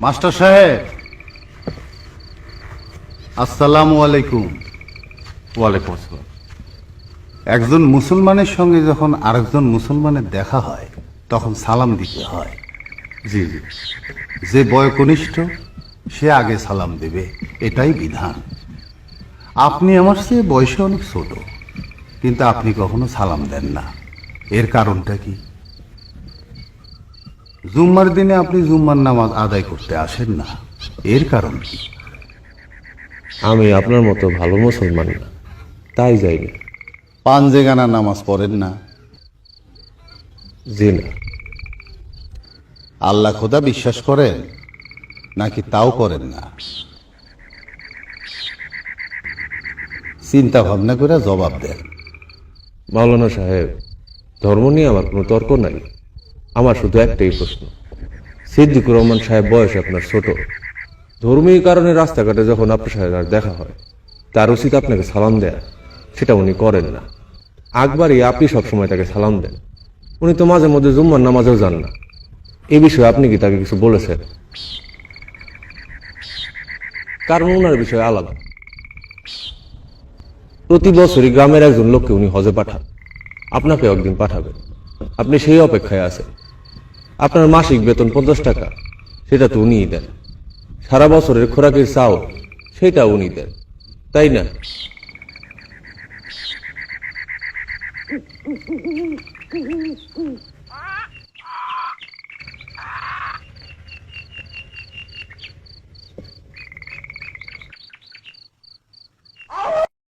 Master সাহেব। আসসালামু আলাইকুম। ওয়ালাইকুম আসসালাম। একজন মুসলমানের সঙ্গে যখন আরেকজন মুসলমানের দেখা হয় তখন সালাম দিতে হয়। জি জি। যে বয়কনিষ্ঠ সে আগে সালাম দেবে। এটাই বিধান। আপনি আমার চেয়ে বয়সে অনেক ছোট কিন্তু আপনি কখনো সালাম দেন না। এর কারণটা কি? জুম্মার দিনে আপনি জুম্মার নামাজ আদায় করতে আসেন না। এর কারণ কি? আমি আপনার মতো ভালো মুসলমান না। তাই যাইনি। পাঞ্জেগানা নামাজ পড়েন না। জি না। আল্লাহ খোদা বিশ্বাস করেন নাকি তাও করেন না? চিন্তা ভাবনা করে জবাব দেন। মাওলানা সাহেব ধর্ম নিয়ে আমার কোনো তর্ক নাই। আমার শুধু একটাই প্রশ্ন। সিদ্দিকুর রহমান সাহেব বয়স আপনার ছোট। ধর্মীয় কারণে রাস্তাঘাটে যখন আপনার সাথে আর দেখা হয়, তার উচিত আপনাকে সালাম দেয়া। সেটা উনি করেন না। আকবারই আপনি সবসময় তাকে সালাম দেন। উনি তো মাঝে মধ্যে জুম্মার নামাজেও যান না। এই বিষয়ে আপনি কি তাকে কিছু বলেছেন? কারণ ওনার বিষয় আলাদা। প্রতি বছরই গ্রামের একজন লোককে উনি হজে পাঠান। আপনাকে একদিন পাঠাবেন। আপনি সেই অপেক্ষায় আছেন। আপনার মাসিক বেতন পঞ্চাশ টাকা। সেটা তো উনিই দেন। সারা বছরের খোরাকের চাও সেটা উনি দেন। তাই না?